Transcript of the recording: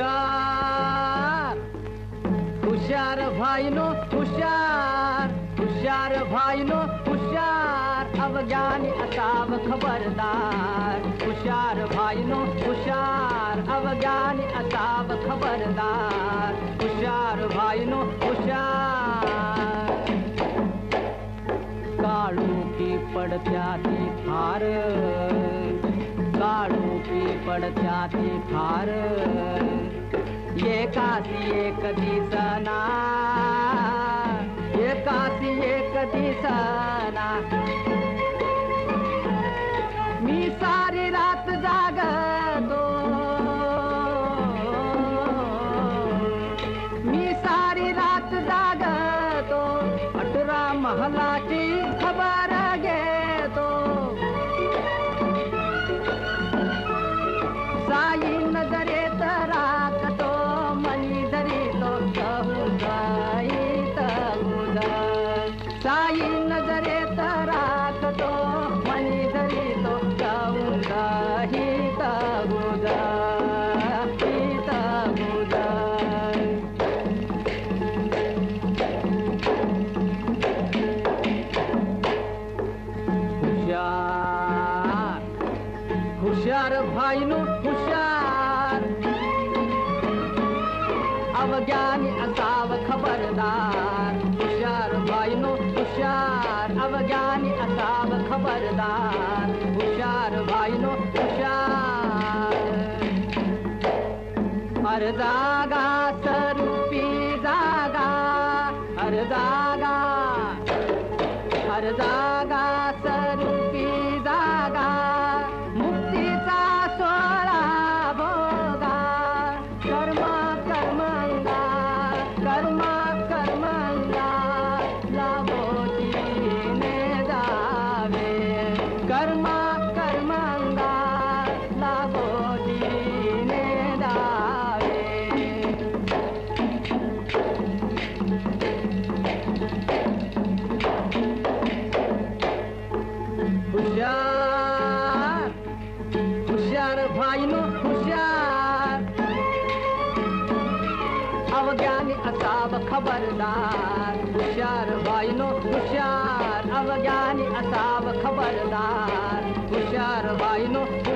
हुशार हुशार भाईनो हुशार। हुशार भाईनो हुशार। अवज्ञानी असाव खबरदार। हुशार भाईनो हुशार। अवज्ञानी असाव खबरदार। हुशार भाईनो हुशार। काळू की पडत्या ती फार काळू की पडत्या ती फार. एकासी एक दिसना एकासी एक दिसना मी सारी रात जागतो. मी सारी रात जागतो. अठरा महलाची खबर साई नजरेत राखतो मनी धरितो सहुजाईत गुजा हित गुजा हुशार हुशार भाईनो हुशार. अवज्ञानी असाव हर जागा सरूपी जागा हर जागा हर जागा सरूपी जागा मुक्तीचा सोळा भोगा कर्म ڀائي هشيارواني اساب خبردار. هوشيار ڀائي نو هوشيار. اوگاني اسان خبردار. هوشيار ڀائي نه